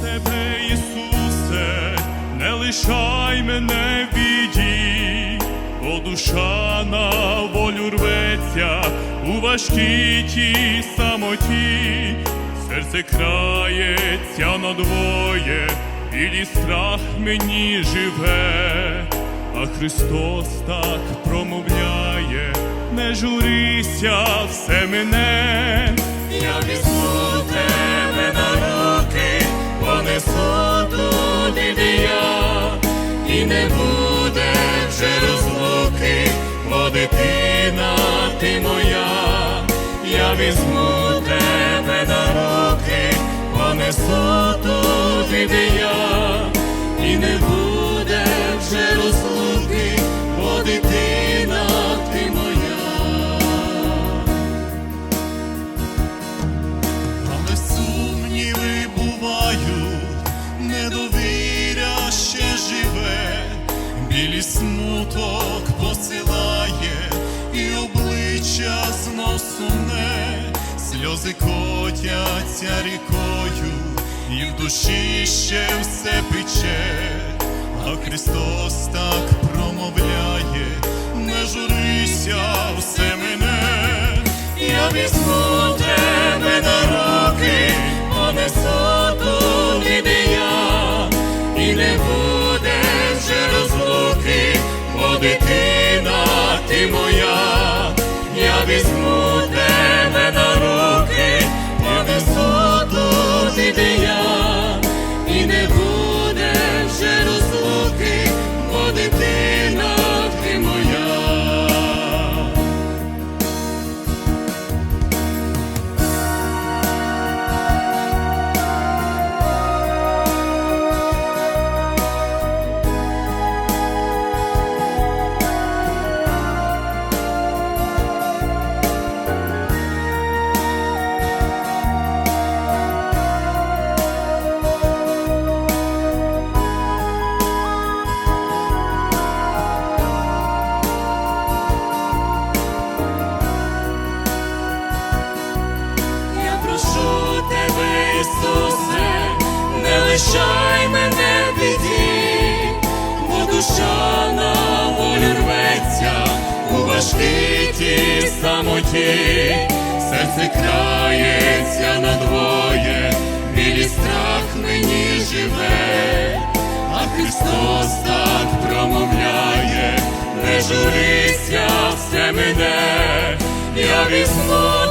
тебе, Ісусе, не лишай мене в біді, бо душа на волю рветься у важкій тій самоті, серце крається надвоє, і білі страх мені живе, а Христос так промовляє, не журися все мене. Я дитина ти моя, я візьму тебе на руки, понесу туди, де я, і не буде вже розлуки, бо дитина ти моя. Але сумніви бувають, недовіря ще живе, білі смуток сумне, сльози котяться рікою, і в душі ще все пече, а Христос так промовляє, не журися, все мене. Я візьму тебе на руки, понесу туди, де я, і не буде вже розлуки, бо дитина ти моя, я візьму туди, де Ісусе, не лишай мене в біді, бо душа на волю рветься у важкій тій самоті, серце крається надвоє, білі страх мені живе, а Христос так промовляє, не журися, все мене, я візьму